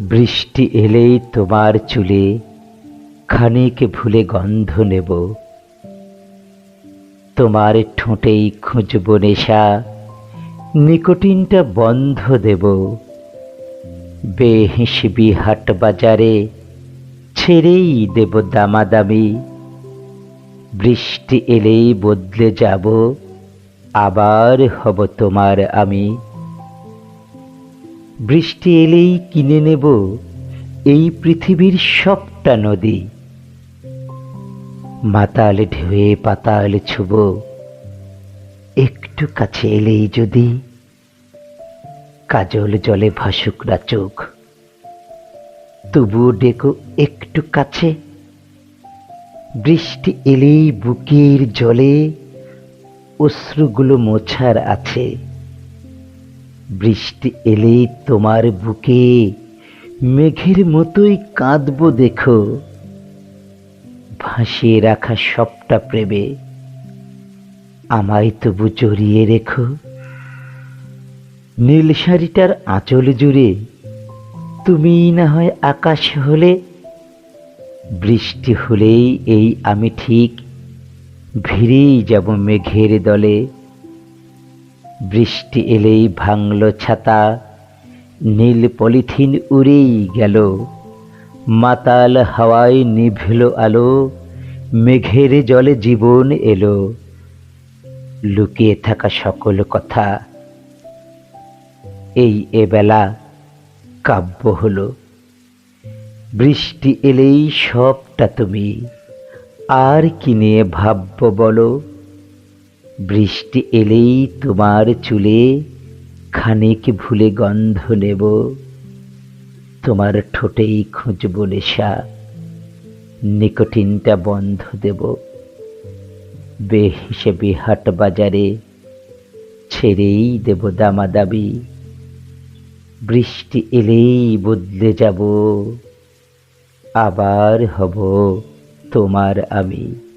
বৃষ্টি এলেই তোমার চুলে খানিক ভুলে গন্ধ নেব। তোমার ঠোঁটেই খুঁজব নেশা, নিকোটিনটা বন্ধ দেব। বেহিসবি হাট বাজারে ছেড়েই দেব দামাদামি। বৃষ্টি এলেই বদলে যাব, আবার হব তোমার আমি। বৃষ্টি এলেই কিনে নেব এই পৃথিবীর সবটা নদী। মাতাল ঢেউয়ে পাতাল ছুব, একটু কাছে এলেই যদি কাজল জলে ভাসুক না চোখ। তবুও ডেকো একটু কাছে, বৃষ্টি এলেই বুকের জলে অশ্রুগুলো মোছার আছে। বৃষ্টি এলেই তোমার বুকে মেঘের মতোই কাঁদবো দেখো। ভাসিয়ে রাখা সবটা প্রেমে আমায় তবু জড়িয়ে রেখো। নীল শাড়িটার আঁচল জুড়ে তুমি না হয় আকাশ হলে, বৃষ্টি হলেই এই আমি ঠিক ভিড়েই যাব মেঘের দলে। বৃষ্টি এলেই ভাঙল ছাতা, নীল পলিথিন উড়েই গেল। মাতাল হাওয়ায় নিভল আলো, মেঘের জলে জীবন এলো। লুকিয়ে থাকা সকল কথা এই এবেলা কাব্য হলো। বৃষ্টি এলেই সবটা তুমি, আর কি নিয়ে ভাবব বলো? বৃষ্টি এলেই তোমার চুলে খানিক ভুলে গন্ধ নেব। তোমার ঠোঁটেই খুঁজব নেশা, নিকোটিনটা বন্ধ দেব। বেহিসেবি হাট বাজারে ছেড়েই দেব দামাদাবি বৃষ্টি এলেই বদলে যাব, আবার হব তোমার আমি।